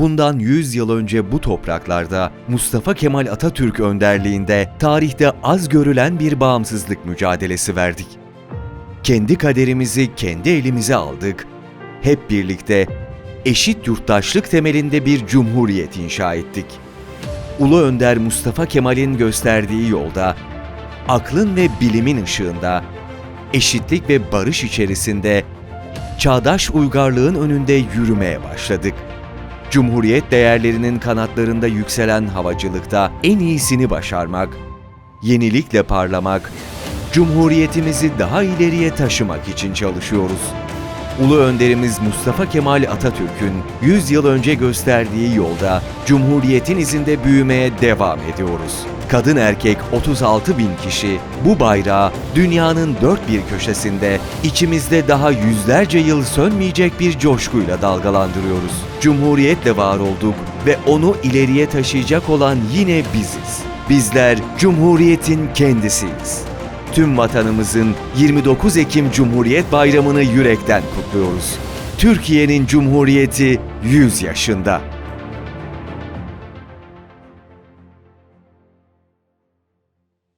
bundan 100 yıl önce bu topraklarda Mustafa Kemal Atatürk önderliğinde tarihte az görülen bir bağımsızlık mücadelesi verdik. Kendi kaderimizi kendi elimize aldık. Hep birlikte eşit yurttaşlık temelinde bir cumhuriyet inşa ettik. Ulu Önder Mustafa Kemal'in gösterdiği yolda, aklın ve bilimin ışığında, eşitlik ve barış içerisinde çağdaş uygarlığın önünde yürümeye başladık. Cumhuriyet değerlerinin kanatlarında yükselen havacılıkta en iyisini başarmak, yenilikle parlamak, Cumhuriyetimizi daha ileriye taşımak için çalışıyoruz. Ulu önderimiz Mustafa Kemal Atatürk'ün 100 yıl önce gösterdiği yolda Cumhuriyet'in izinde büyümeye devam ediyoruz. Kadın erkek 36 bin kişi bu bayrağı dünyanın dört bir köşesinde içimizde daha yüzlerce yıl sönmeyecek bir coşkuyla dalgalandırıyoruz. Cumhuriyetle var olduk ve onu ileriye taşıyacak olan yine biziz. Bizler Cumhuriyet'in kendisiyiz tüm vatanımızın 29 Ekim Cumhuriyet Bayramı'nı yürekten kutluyoruz. Türkiye'nin Cumhuriyeti 100 yaşında.